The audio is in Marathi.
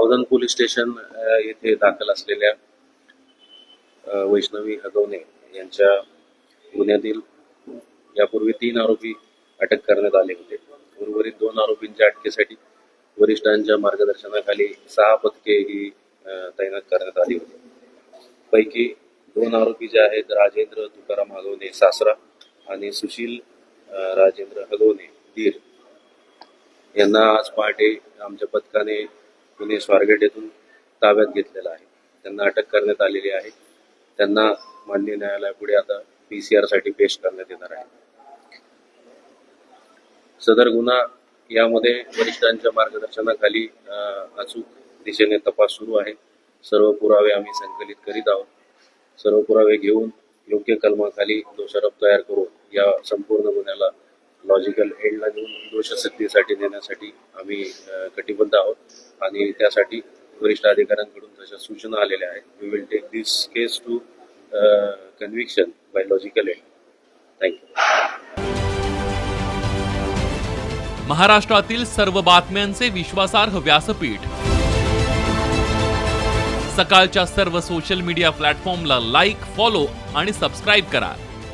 बावधन पोलीस स्टेशन येथे दाखल असलेल्या वैष्णवी हगवणे यांच्या गुन्ह्यातील यापूर्वी तीन आरोपी अटक करण्यात आले होते. उर्वरित दोन आरोपींच्या अटकेसाठी वरिष्ठांच्या मार्गदर्शनाखाली सहा पथके ही तैनात करण्यात आली होती. पैकी दोन आरोपी जे आहेत राजेंद्र तुकाराम हगवणे सासरा आणि सुशील राजेंद्र हगवणे दीर. यांना आज पहाटे आमच्या पथकाने पुणे स्वारगेट येथून ताब्यात घेतलेला आहे. त्यांना अटक करण्यात आलेली आहे. त्यांना माननीय न्यायालयापुढे आता पी सी आरसाठी पेश करण्यात येणार आहे. सदर गुन्हा यामध्ये वरिष्ठांच्या मार्गदर्शनाखाली अचूक दिशेने तपास सुरू आहे. सर्व पुरावे आम्ही संकलित करीत आहोत. सर्व पुरावे घेऊन योग्य कलमाखाली दोषारोप तयार करून या संपूर्ण गुन्ह्याला लॉजिकल एंडला घेऊन दोषसिद्धीसाठी नेण्यासाठी आम्ही कटिबद्ध आहोत. आणि त्यासाठी वरिष्ठ अधिकाऱ्यांकडून जशा सूचना आलेल्या आहेत. We will take this case to conviction by logical end thank you महाराष्ट्रातील सर्व बातम्यांचे विश्वासार्ह व्यासपीठ. सकाळच्या सर्व सोशल मीडिया प्लॅटफॉर्मला लाईक फॉलो आणि सबस्क्राईब करा.